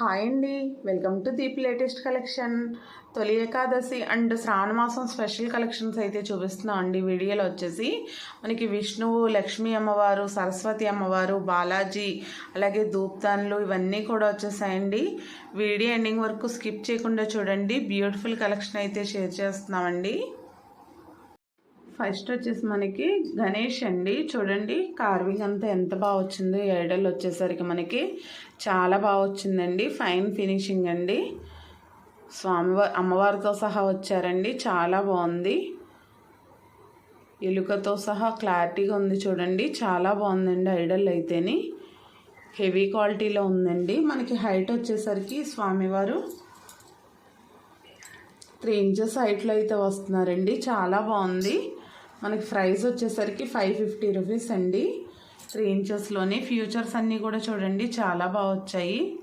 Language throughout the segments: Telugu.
హాయ్ అండి. Welcome to Deep latest collection Tholi Ekadashi and శ్రావణ మాసం స్పెషల్ కలెక్షన్స్ అయితే చూపిస్తున్నాం అండి. వీడియోలో వచ్చేసి మనకి విష్ణువు లక్ష్మీ అమ్మవారు సరస్వతి అమ్మవారు బాలాజీ అలాగే దూప్తాన్లు ఇవన్నీ కూడా వచ్చేసాయండి. వీడియో ఎండింగ్ వరకు స్కిప్ చేయకుండా చూడండి. బ్యూటిఫుల్ కలెక్షన్ అయితే షేర్ చేస్తున్నామండి. ఫస్ట్ వచ్చేసి మనకి గణేష్ అండి. చూడండి కార్వింగ్ అంతా ఎంత బాగా వచ్చిందో. ఏడల్ వచ్చేసరికి మనకి చాలా బాగా వచ్చిందండి. ఫైన్ ఫినిషింగ్ అండి. స్వామివారి అమ్మవారితో సహా వచ్చారండి. చాలా బాగుంది. ఎలుకతో సహా క్లారిటీగా ఉంది చూడండి. చాలా బాగుందండి ఐడల్ అయితేని. హెవీ క్వాలిటీలో ఉందండి. మనకి హైట్ వచ్చేసరికి స్వామివారు త్రీ ఇంచెస్ హైట్లో అయితే వస్తున్నారండి. చాలా బాగుంది. మనకి ప్రైస్ వచ్చేసరికి ఫైవ్ ఫిఫ్టీ రూపీస్ అండి. త్రీ ఇంచెస్లోనే ఫ్యూచర్స్ అన్నీ కూడా చూడండి చాలా బాగా వచ్చాయి.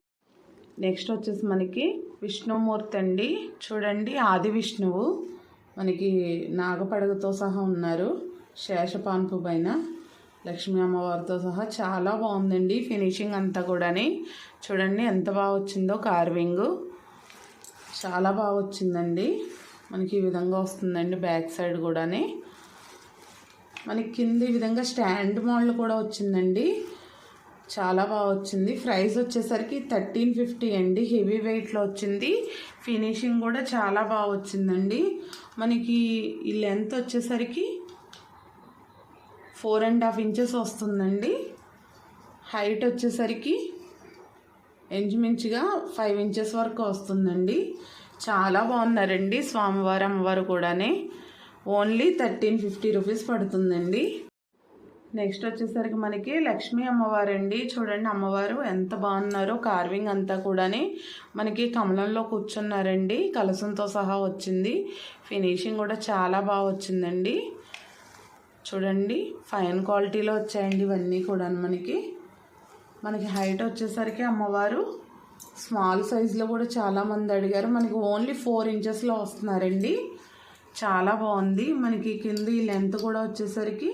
నెక్స్ట్ వచ్చేసి మనకి విష్ణుమూర్తి అండి. చూడండి ఆది విష్ణువు. మనకి నాగపడగతో సహా ఉన్నారు. శేషపాన్పు పైన లక్ష్మీ అమ్మవారితో సహా చాలా బాగుందండి ఫినిషింగ్ అంతా కూడాని. చూడండి ఎంత బాగా వచ్చిందో కార్వింగ్ చాలా బాగా వచ్చిందండి. మనకి ఈ విధంగా వస్తుందండి బ్యాక్ సైడ్ కూడాని. మనకి కింద ఈ విధంగా స్టాండ్ మోడల్ కూడా వచ్చిందండి. చాలా బాగా వచ్చింది. ప్రైస్ వచ్చేసరికి థర్టీన్ ఫిఫ్టీ అండి. హెవీ వెయిట్లో వచ్చింది. ఫినిషింగ్ కూడా చాలా బాగా వచ్చిందండి. మనకి ఈ లెంత్ వచ్చేసరికి ఫోర్ అండ్ హాఫ్ ఇంచెస్ వస్తుందండి. హైట్ వచ్చేసరికి ఇంచుమించుగా ఫైవ్ ఇంచెస్ వరకు వస్తుందండి. చాలా బాగున్నారండి స్వామివారి అమ్మవారు కూడానే. ఓన్లీ థర్టీన్ ఫిఫ్టీ రూపీస్ పడుతుందండి. నెక్స్ట్ వచ్చేసరికి మనకి లక్ష్మీ అమ్మవారు అండి చూడండి అమ్మవారు ఎంత బాగున్నారో కార్వింగ్ అంతా కూడాని మనకి కమలంలో కూర్చున్నారండి. కలసంతో సహా వచ్చింది. ఫినిషింగ్ కూడా చాలా బాగా వచ్చిందండి. చూడండి ఫైన్ క్వాలిటీలో వచ్చాయండి ఇవన్నీ కూడా మనకి. మనకి హైట్ వచ్చేసరికి అమ్మవారు స్మాల్ సైజులో కూడా చాలామంది అడిగారు. మనకి ఓన్లీ ఫోర్ ఇంచెస్లో వస్తున్నారండి. చాలా బాగుంది. మనకి కింద ఈ లెంత్ కూడా వచ్చేసరికి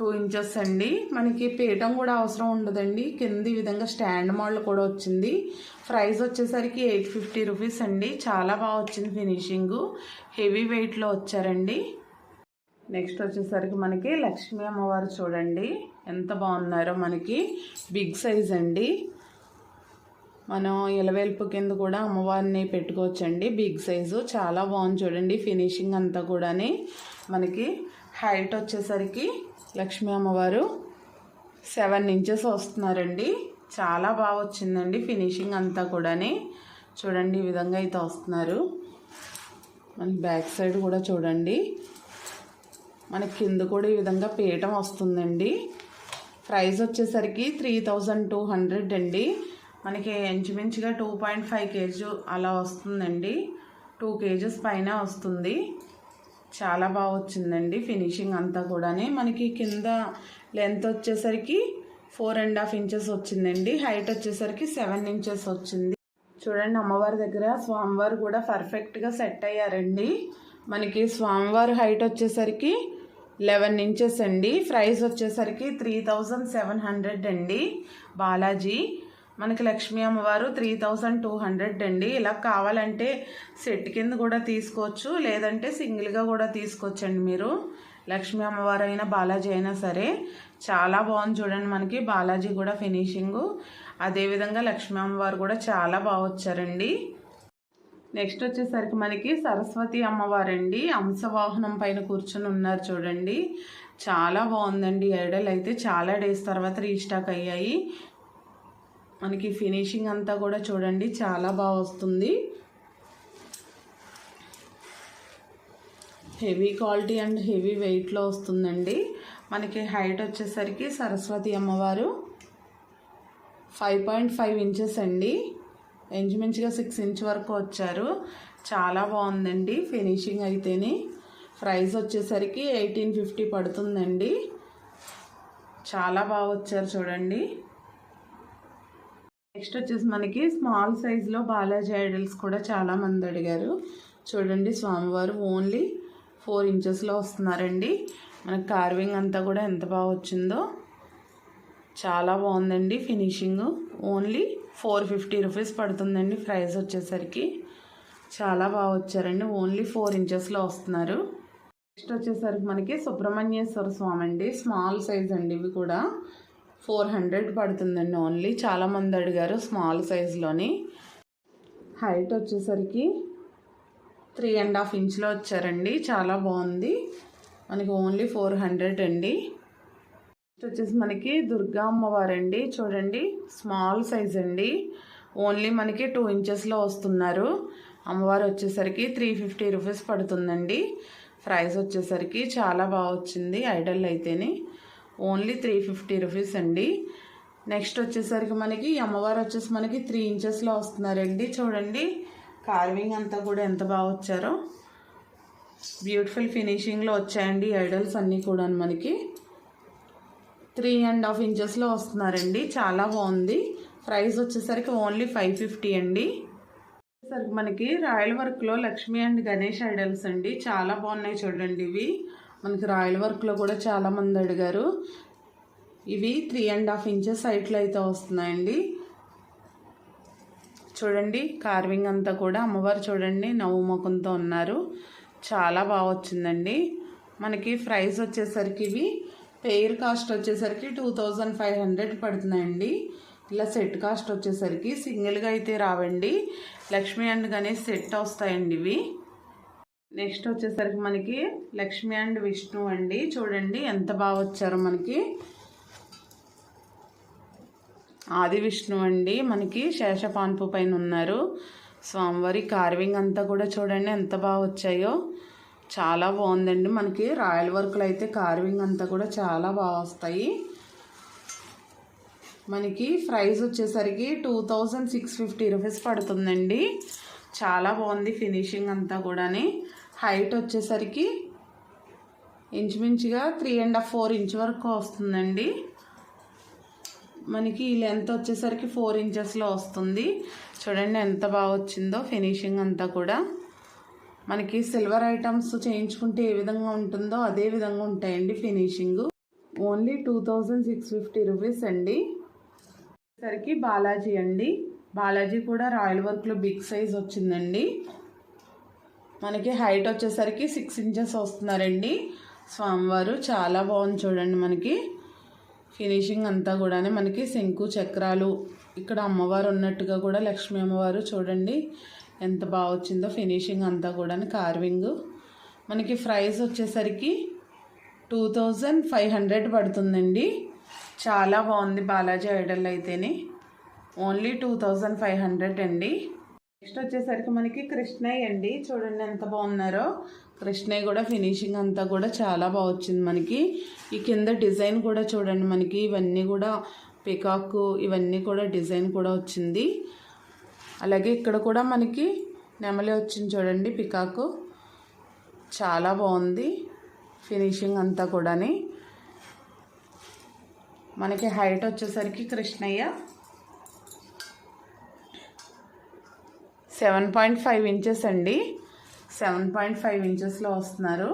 టూ ఇంచెస్ అండి. మనకి పీఠం కూడా అవసరం ఉండదండి. కింద ఈ విధంగా స్టాండ్ మోడల్ కూడా వచ్చింది. ప్రైస్ వచ్చేసరికి ఎయిట్ ఫిఫ్టీ రూపీస్ అండి. చాలా బాగా వచ్చింది ఫినిషింగ్. హెవీ వెయిట్లో వచ్చారండి. నెక్స్ట్ వచ్చేసరికి మనకి లక్ష్మీ అమ్మవారు చూడండి. ఎంత బాగున్నారో మనకి. బిగ్ సైజ్ అండి. మనం ఇలవేల్పు కింద కూడా అమ్మవారిని పెట్టుకోవచ్చండి. బిగ్ సైజు చాలా బాగుంది చూడండి. ఫినిషింగ్ అంతా కూడాని మనకి హైట్ వచ్చేసరికి లక్ష్మీ అమ్మవారు సెవెన్ ఇంచెస్ వస్తున్నారండి. చాలా బాగా వచ్చిందండి ఫినిషింగ్ అంతా కూడాని. చూడండి ఈ విధంగా అయితే వస్తున్నారు. మనకి బ్యాక్ సైడ్ కూడా చూడండి. మనకి కింద కూడా ఈ విధంగా పీఠం వస్తుందండి. ప్రైస్ వచ్చేసరికి త్రీ థౌజండ్ టూ హండ్రెడ్ అండి. మనకి ఇంచుమించుగా టూ పాయింట్ ఫైవ్ కేజీ అలా వస్తుందండి. టూ కేజెస్ పైన వస్తుంది. చాలా బాగా వచ్చిందండి ఫినిషింగ్ అంతా కూడా మనకి కింద లెంత్ వచ్చేసరికి ఫోర్ అండ్ హాఫ్ ఇంచెస్ వచ్చిందండి. హైట్ వచ్చేసరికి సెవెన్ ఇంచెస్ వచ్చింది. చూడండి అమ్మవారి దగ్గర స్వామివారు కూడా పర్ఫెక్ట్గా సెట్ అయ్యారండి. మనకి స్వామివారి హైట్ వచ్చేసరికి లెవెన్ ఇంచెస్ అండి. ప్రైస్ వచ్చేసరికి త్రీ థౌజండ్ సెవెన్ హండ్రెడ్ అండి. బాలాజీ మనకి లక్ష్మీ అమ్మవారు త్రీ థౌజండ్ టూ హండ్రెడ్ అండి. ఇలా కావాలంటే సెట్ కింద కూడా తీసుకోవచ్చు లేదంటే సింగిల్గా కూడా తీసుకోవచ్చండి మీరు. లక్ష్మీ అమ్మవారు అయినా బాలాజీ అయినా సరే చాలా బాగుంది చూడండి మనకి బాలాజీ కూడా ఫినిషింగు. అదేవిధంగా లక్ష్మీ అమ్మవారు కూడా చాలా బాగా వచ్చారండి. నెక్స్ట్ వచ్చేసరికి మనకి సరస్వతి అమ్మవారండి. అంశవాహనం పైన కూర్చొని ఉన్నారు చూడండి. చాలా బాగుందండి. ఎడలు అయితే చాలా డేస్ తర్వాత రీస్టాక్ అయ్యాయి. మనకి ఫినిషింగ్ అంతా కూడా చూడండి చాలా బాగా వస్తుంది. హెవీ క్వాలిటీ అండ్ హెవీ వెయిట్లో వస్తుందండి. మనకి హైట్ వచ్చేసరికి సరస్వతి అమ్మవారు ఫైవ్ పాయింట్ ఫైవ్ ఇంచెస్ అండి. ఇంచుమించుగా సిక్స్ ఇంచ్ వరకు వచ్చారు. చాలా బాగుందండి ఫినిషింగ్ అయితేనే. ప్రైస్ వచ్చేసరికి ఎయిటీన్ ఫిఫ్టీ పడుతుందండి. చాలా బాగా వచ్చారు చూడండి. నెక్స్ట్ వచ్చేసి మనకి స్మాల్ సైజులో బాలాజీ ఐడల్స్ కూడా చాలామంది అడిగారు. చూడండి స్వామివారు ఓన్లీ ఫోర్ ఇంచెస్లో వస్తున్నారండి. మనకి కార్వింగ్ అంతా కూడా ఎంత బాగా వచ్చిందో. చాలా బాగుందండి finishing only four fifty rupees పడుతుందండి ప్రైస్ వచ్చేసరికి. చాలా బాగా వచ్చారండి. ఓన్లీ ఫోర్ ఇంచెస్లో వస్తున్నారు. నెక్స్ట్ వచ్చేసరికి మనకి సుబ్రహ్మణ్యేశ్వర స్వామి అండి. స్మాల్ సైజ్ అండి ఇవి కూడా. ఫోర్ హండ్రెడ్ పడుతుందండి ఓన్లీ. చాలామంది అడిగారు స్మాల్ సైజ్లోని. హైట్ వచ్చేసరికి త్రీ అండ్ హాఫ్ ఇంచ్లో వచ్చారండి. చాలా బాగుంది. మనకి ఓన్లీ ఫోర్ హండ్రెడ్ అండి. నెక్స్ట్ వచ్చేసి మనకి దుర్గా అమ్మవారండి. చూడండి స్మాల్ సైజ్ అండి. ఓన్లీ మనకి టూ ఇంచెస్లో వస్తున్నారు. అమ్మవారు వచ్చేసరికి త్రీ ఫిఫ్టీ రూపీస్ పడుతుందండి. ప్రైస్ వచ్చేసరికి చాలా బాగా వచ్చింది ఐడల్ అయితేనే. ఓన్లీ త్రీ ఫిఫ్టీ రూపీస్ అండి. నెక్స్ట్ వచ్చేసరికి మనకి అమ్మవారు వచ్చేసి మనకి త్రీ ఇంచెస్లో వస్తున్నారండి. చూడండి కార్వింగ్ అంతా కూడా ఎంత బాగా వచ్చారో. బ్యూటిఫుల్ ఫినిషింగ్లో వచ్చాయండి ఐడల్స్ అన్నీ కూడా మనకి. త్రీ అండ్ హాఫ్ ఇంచెస్లో వస్తున్నారండి. చాలా బాగుంది. ప్రైస్ వచ్చేసరికి ఓన్లీ ఫైవ్ ఫిఫ్టీ అండి. మనకి రాయల్ వర్క్లో లక్ష్మి అండ్ గణేష్ ఐడల్స్ అండి. చాలా బాగున్నాయి చూడండి ఇవి. మనకి రాయల్ వర్క్లో కూడా చాలా మంది అడిగారు. ఇవి త్రీ అండ్ హాఫ్ ఇంచెస్ హైట్లో అయితే వస్తున్నాయండి. చూడండి కార్వింగ్ అంతా కూడా అమ్మవారు చూడండి నవ్వు ముఖంతో ఉన్నారు. చాలా బాగా వచ్చిందండి. మనకి ప్రైస్ వచ్చేసరికి ఇవి పెయిర్ కాస్ట్ వచ్చేసరికి టూ థౌజండ్ ఫైవ్ హండ్రెడ్ పడుతున్నాయండి. ఇలా సెట్ కాస్ట్ వచ్చేసరికి సింగిల్గా అయితే రావండి. లక్ష్మీ అండ్ గణేష్ సెట్ వస్తాయండి ఇవి. నెక్స్ట్ వచ్చేసరికి మనకి లక్ష్మి అండ్ విష్ణు అండి. చూడండి ఎంత బాగా వచ్చారో మనకి. ఆది విష్ణు అండి. మనకి శేషపాన్పు పైన ఉన్నారు. స్వామివారి కార్వింగ్ అంతా కూడా చూడండి ఎంత బాగా వచ్చాయో. చాలా బాగుందండి. మనకి రాయల్ వర్క్లు అయితే కార్వింగ్ అంతా కూడా చాలా బాగా వస్తాయి. మనకి ప్రైస్ వచ్చేసరికి two thousand six fifty rupees పడుతుందండి. చాలా బాగుంది ఫినిషింగ్ అంతా కూడాని. హైట్ వచ్చేసరికి ఇంచుమించుగా three and half four inch వరకు వస్తుందండి. మనకి ఈ లెంత్ వచ్చేసరికి ఫోర్ ఇంచెస్లో వస్తుంది. చూడండి ఎంత బాగా వచ్చిందో ఫినిషింగ్ అంతా కూడా. మనకి సిల్వర్ ఐటమ్స్ చేయించుకుంటే ఏ విధంగా ఉంటుందో అదే విధంగా ఉంటాయండి finishing only two thousand six fifty rupees అండి. సరికి బాలాజీ అండి. బాలాజీ కూడా రాయల్ వర్క్లో బిగ్ సైజ్ వచ్చిందండి. మనకి హైట్ వచ్చేసరికి సిక్స్ ఇంచెస్ వస్తున్నారండి. స్వామివారు చాలా బాగుంది చూడండి మనకి. ఫినిషింగ్ అంతా కూడా మనకి శంకు చక్రాలు. ఇక్కడ అమ్మవారు ఉన్నట్టుగా కూడా లక్ష్మీ అమ్మవారు చూడండి. ఎంత బాగా వచ్చిందో ఫినిషింగ్ అంతా కూడా కార్వింగ్. మనకి ప్రైస్ వచ్చేసరికి టూ థౌజండ్ ఫైవ్ హండ్రెడ్ పడుతుందండి. చాలా బాగుంది బాలాజీ ఐడల్ అయితేనే. Only two thousand five hundred అండి. నెక్స్ట్ వచ్చేసరికి మనకి కృష్ణయ్య అండి. చూడండి ఎంత బాగున్నారో. కృష్ణయ్య కూడా ఫినిషింగ్ అంతా కూడా చాలా బాగా వచ్చింది మనకి. ఈ కింద డిజైన్ కూడా చూడండి మనకి. ఇవన్నీ కూడా పికాకు ఇవన్నీ కూడా డిజైన్ కూడా వచ్చింది. అలాగే ఇక్కడ కూడా మనకి నెమలి వచ్చింది చూడండి పికాకు చాలా బాగుంది ఫినిషింగ్ అంతా కూడాని. మనకి హైట్ వచ్చేసరికి Krishnayya seven point five inches అండి. సెవెన్ పాయింట్ ఫైవ్ ఇంచెస్లో వస్తున్నారు.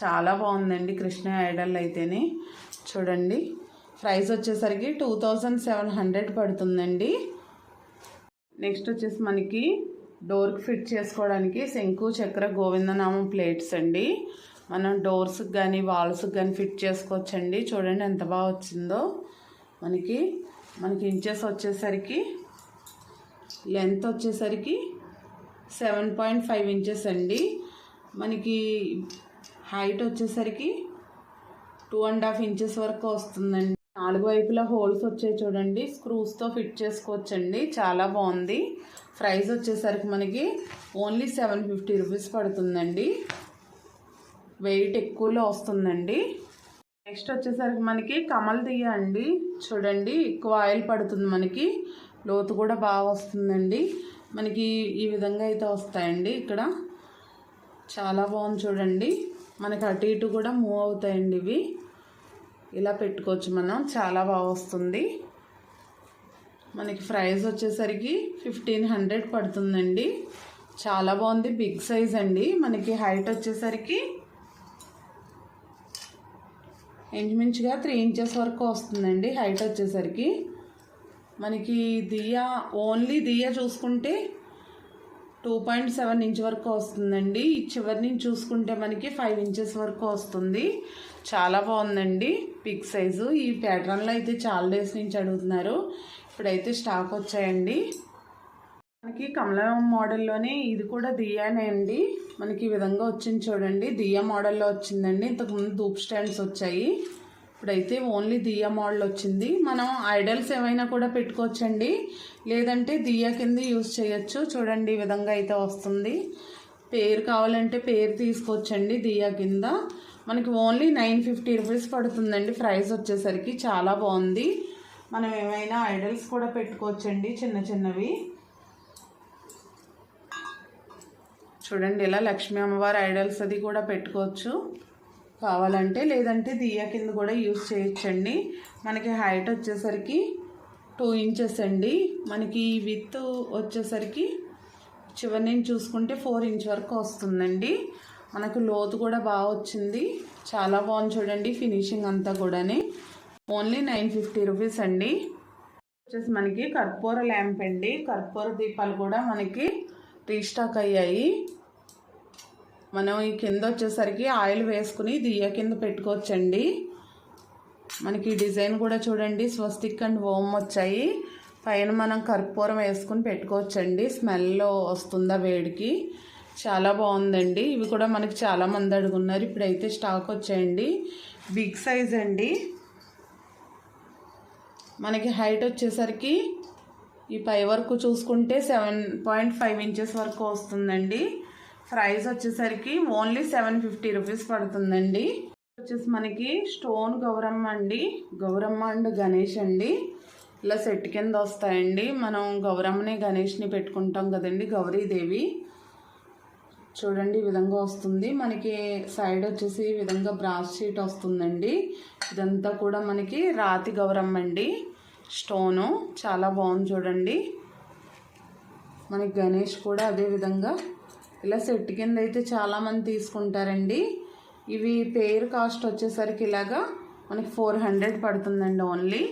చాలా బాగుందండి కృష్ణ ఐడల్ అయితేనే. చూడండి. ప్రైస్ వచ్చేసరికి టూ థౌజండ్ సెవెన్ హండ్రెడ్ పడుతుందండి. నెక్స్ట్ వచ్చేసి మనకి డోర్కి ఫిట్ చేసుకోవడానికి శంకు చక్ర గోవిందనామం ప్లేట్స్ అండి. మనం డోర్స్కి కానీ వాల్స్కి కానీ ఫిట్ చేసుకోవచ్చండి. చూడండి ఎంత బాగా వచ్చిందో. మనకి మనకి ఇంచెస్ వచ్చేసరికి లెంత్ వచ్చేసరికి సెవెన్ పాయింట్ ఫైవ్ ఇంచెస్ అండి. మనకి హైట్ వచ్చేసరికి టూ అండ్ హాఫ్ ఇంచెస్ వరకు వస్తుందండి. నాలుగు వైపులా హోల్స్ వచ్చాయి చూడండి. స్క్రూస్తో ఫిట్ చేసుకోవచ్చండి. చాలా బాగుంది. ప్రైస్ వచ్చేసరికి మనకి ఓన్లీ సెవెన్ ఫిఫ్టీ రూపీస్ పడుతుందండి. వెయిట్ ఎక్కువలో వస్తుందండి. నెక్స్ట్ వచ్చేసరికి మనకి కమల్ దియ్య అండి. చూడండి ఎక్కువ ఆయిల్ పడుతుంది మనకి. లోతు కూడా బాగా వస్తుందండి. మనకి ఈ విధంగా అయితే వస్తాయండి ఇక్కడ. చాలా బాగుంది చూడండి. మనకి అటు ఇటు కూడా మూవ్ అవుతాయండి ఇవి. ఇలా పెట్టుకోవచ్చు మనం. చాలా బాగా వస్తుంది. మనకి ప్రైస్ వచ్చేసరికి ఫిఫ్టీన్ హండ్రెడ్ పడుతుందండి. చాలా బాగుంది. బిగ్ సైజ్ అండి. మనకి హైట్ వచ్చేసరికి ఇంచుమించుగా త్రీ ఇంచెస్ వరకు వస్తుందండి హైట్ వచ్చేసరికి. మనకి దియా ఓన్లీ దియా చూసుకుంటే టూ పాయింట్ సెవెన్ ఇంచ్ వరకు వస్తుందండి. ఈ చివరి నుంచి చూసుకుంటే మనకి ఫైవ్ ఇంచెస్ వరకు వస్తుంది. చాలా బాగుందండి పిక్ సైజు. ఈ ప్యాటర్న్లో అయితే చాలా డేస్ నుంచి అడుగుతున్నారు. ఇప్పుడైతే స్టాక్ వచ్చాయండి. మనకి కమలం మోడల్లోనే ఇది కూడా దియానే అండి. మనకి ఈ విధంగా వచ్చింది చూడండి. దియా మోడల్లో వచ్చిందండి. ఇంతకుముందు ధూప్ స్టాండ్స్ వచ్చాయి. ఇప్పుడైతే ఓన్లీ దియా మోడల్ వచ్చింది. మనం ఐడల్స్ ఏమైనా కూడా పెట్టుకోవచ్చండి. లేదంటే దియా కింద యూజ్ చేయొచ్చు. చూడండి ఈ విధంగా అయితే వస్తుంది. పేరు కావాలంటే పేరు తీసుకోవచ్చండి దియా కింద. మనకి ఓన్లీ నైన్ ఫిఫ్టీ రూపీస్ పడుతుందండి. ప్రైస్ వచ్చేసరికి చాలా బాగుంది. మనం ఏమైనా ఐడల్స్ కూడా పెట్టుకోవచ్చండి చిన్న చిన్నవి. చూడండి ఇలా లక్ష్మీ అమ్మవారి ఐడల్స్ అది కూడా పెట్టుకోవచ్చు. కావాలంటే లేదంటే దియా కింద కూడా యూస్ చేయొచ్చండి. మనకి హైట్ వచ్చేసరికి టూ ఇంచెస్ అండి. మనకి విత్ వచ్చేసరికి చివరి నుంచి చూసుకుంటే ఫోర్ ఇంచ్ వరకు వస్తుందండి. మనకు లోతు కూడా బాగా వచ్చింది. చాలా బాగుంది చూడండి ఫినిషింగ్ అంతా కూడాని. ఓన్లీ నైన్ ఫిఫ్టీ రూపీస్ అండి. వచ్చేసి మనకి కర్పూర ల్యాంప్ అండి. కర్పూర దీపాలు కూడా మనకి రీస్టాక్ అయ్యాయి. మనం ఈ కింద వచ్చేసరికి ఆయిల్ వేసుకుని దియ్య కింద పెట్టుకోవచ్చండి. మనకి డిజైన్ కూడా చూడండి స్వస్తిక్ అండ్ ఓమ్ వచ్చాయి. పైన మనం కర్పూరం వేసుకుని పెట్టుకోవచ్చండి. స్మెల్ వస్తుందా వేడికి. చాలా బాగుందండి. ఇవి కూడా మనకి చాలా మంది అడుగున్నారు. ఇప్పుడైతే స్టాక్ వచ్చాయండి. బిగ్ సైజ్ అండి. మనకి హైట్ వచ్చేసరికి ఈ పై వరకు చూసుకుంటే సెవెన్ పాయింట్ ఫైవ్ ఇంచెస్ వరకు వస్తుందండి. ప్రైస్ వచ్చేసరికి ఓన్లీ సెవెన్ ఫిఫ్టీ రూపీస్ పడుతుందండి. వచ్చేసి మనకి స్టోన్ గౌరమ్మ అండి. గౌరమ్మ అండ్ గణేష్ అండి. ఇలా సెట్ కింద వస్తాయండి. మనం గౌరమ్మని గణేష్ని పెట్టుకుంటాం కదండి గౌరీదేవి. చూడండి ఈ విధంగా వస్తుంది. మనకి సైడ్ వచ్చేసి ఈ విధంగా బ్రాస్ షీట్ వస్తుందండి. ఇదంతా కూడా మనకి రాతి గౌరమ్మ అండి. స్టోను చాలా బాగుంది చూడండి. మనకి గణేష్ కూడా అదే విధంగా ఇలా సెట్ కింద అయితే చాలామంది తీసుకుంటారండి. ఇవి పేరు కాస్ట్ వచ్చేసరికి ఇలాగా మనకి ఫోర్ హండ్రెడ్ పడుతుందండి ఓన్లీ.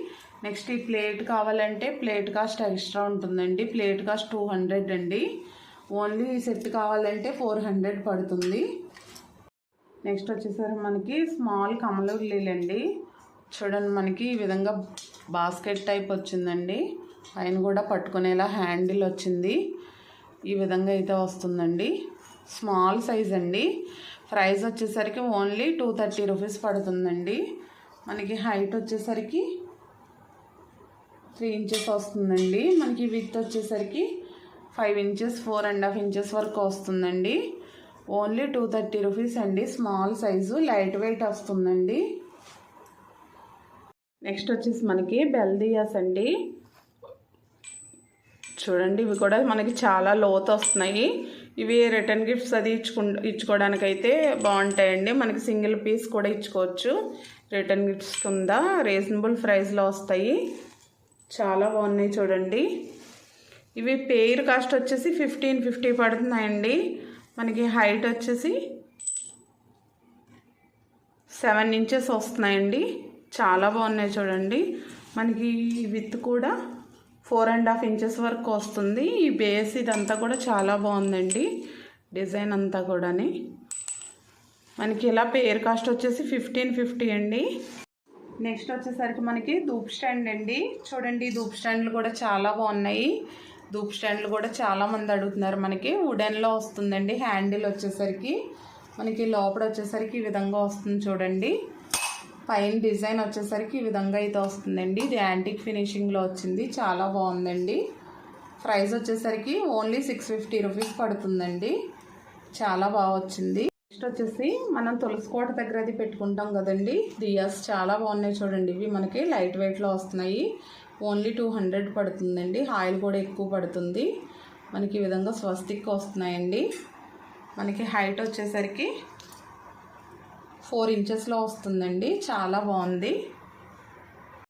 నెక్స్ట్ ఈ ప్లేట్ కావాలంటే ప్లేట్ కాస్ట్ ఎక్స్ట్రా ఉంటుందండి. ప్లేట్ కాస్ట్ టూ హండ్రెడ్ అండి. ఓన్లీ ఈ సెట్ కావాలంటే ఫోర్ హండ్రెడ్ పడుతుంది. నెక్స్ట్ వచ్చేసరికి మనకి స్మాల్ కమలుల్లీలండి. చూడండి మనకి ఈ విధంగా బాస్కెట్ టైప్ వచ్చిందండి. పైన కూడా పట్టుకునేలా హ్యాండిల్ వచ్చింది. ఈ విధంగా అయితే వస్తుందండి. స్మాల్ సైజ్ అండి. ప్రైస్ వచ్చేసరికి ఓన్లీ టూ థర్టీ రూపీస్ పడుతుందండి. మనకి హైట్ వచ్చేసరికి త్రీ ఇంచెస్ వస్తుందండి. మనకి విత్ వచ్చేసరికి five inches four and half inches వరకు వస్తుందండి. ఓన్లీ టూ థర్టీ రూపీస్ అండి. స్మాల్ సైజు లైట్ వెయిట్ వస్తుందండి. నెక్స్ట్ వచ్చేసి మనకి బెల్దియాస్ అండి. చూడండి ఇవి కూడా మనకి చాలా లోతు వస్తున్నాయి ఇవి రిటర్న్ గిఫ్ట్స్ అది ఇచ్చుకు ఇచ్చుకోవడానికి అయితే బాగుంటాయండి. మనకి సింగిల్ పీస్ కూడా ఇచ్చుకోవచ్చు. రిటర్న్ గిఫ్ట్స్ కింద రీజనబుల్ ప్రైస్లో వస్తాయి. చాలా బాగున్నాయి చూడండి. ఇవి పేర్ కాస్ట్ వచ్చేసి ఫిఫ్టీన్ ఫిఫ్టీ పడుతున్నాయండి. మనకి హైట్ వచ్చేసి సెవెన్ ఇంచెస్ వస్తున్నాయండి. చాలా బాగున్నాయి చూడండి. మనకి విత్ కూడా ఫోర్ అండ్ హాఫ్ ఇంచెస్ వరకు వస్తుంది. ఈ బేస్ ఇదంతా కూడా చాలా బాగుందండి. డిజైన్ అంతా కూడాని. మనకి ఇలా పేర్ కాస్ట్ వచ్చేసి ఫిఫ్టీన్ ఫిఫ్టీ అండి. నెక్స్ట్ వచ్చేసరికి మనకి ధూప్ స్టాండ్ అండి. చూడండి ధూప్ స్టాండ్లు కూడా చాలా బాగున్నాయి. ధూప్ స్టాండ్లు కూడా చాలా మంది అడుగుతున్నారు మనకి. వుడెన్లో వస్తుందండి. హ్యాండిల్ వచ్చేసరికి. మనకి లోపల వచ్చేసరికి ఈ విధంగా వస్తుంది చూడండి. పైన డిజైన్ వచ్చేసరికి ఈ విధంగా అయితే వస్తుందండి. ఇది యాంటిక్ ఫినిషింగ్లో వచ్చింది. చాలా బాగుందండి. ప్రైస్ వచ్చేసరికి ఓన్లీ సిక్స్ ఫిఫ్టీ రూపీస్ పడుతుందండి. చాలా బాగా వచ్చింది. నెక్స్ట్ వచ్చేసి మనం తులసికోట దగ్గర అది పెట్టుకుంటాం కదండి. దియాస్ చాలా బాగున్నాయి చూడండి. ఇవి మనకి లైట్ వెయిట్లో వస్తున్నాయి. ఓన్లీ టూ హండ్రెడ్ పడుతుందండి. ఆయిల్ కూడా ఎక్కువ పడుతుంది. మనకి ఈ విధంగా స్వస్తిక్ వస్తున్నాయండి. మనకి హైట్ వచ్చేసరికి ఫోర్ ఇంచెస్లో వస్తుందండి. చాలా బాగుంది.